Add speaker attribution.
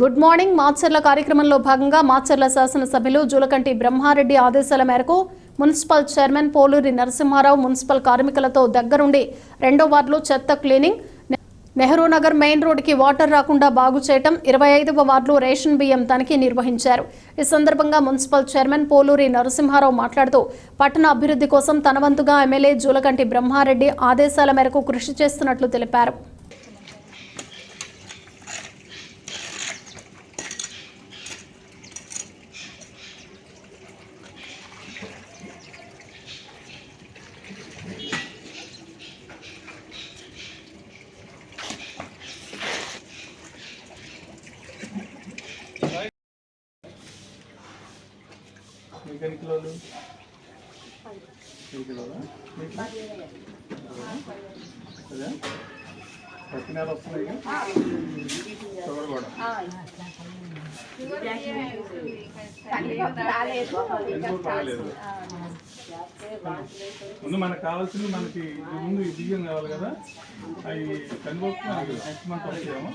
Speaker 1: Good morning. Macherla కార్యక్రమంలో భాగంగా మాచర్ల శాసనసభ్యులు జూలకంటి బ్రహ్మారెడ్డి ఆదేశాల మేరకు municipal chairman Poluri Narasimharao municipal కార్మికులతో దగ్గరుండి రెండో వార్డులో చెత్త క్లీనింగ్ నెహ్రూ నగర్ మెయిన్ రోడ్డుకి వాటర్ రాకుండా బాగు చేయటం ఇరవై ఐదవ వార్డులో రేషన్ బియ్యం తనిఖీ నిర్వహించారు. ఈ సందర్భంగా మున్సిపల్ చైర్మన్ పోలూరి నరసింహారావు మాట్లాడుతూ పట్టణ అభివృద్ధి కోసం తనవంతుగా ఎమ్మెల్యే జూలకంటి బ్రహ్మారెడ్డి ఆదేశాల మేరకు కృషి చేస్తున్నట్లు తెలిపారు.
Speaker 2: మీకు ఎన్ని కిలోలు ఎన్ని కిలోలా మీకు అదే? ప్రతి నెల వస్తున్నాయి షుగర్ కూడా ముందు మనకు కావాల్సింది మనకి ముందు ఈ బియ్యం కావాలి కదా? అవి కందిపప్పు నెక్స్ట్ మంత్ వస్తాయేమో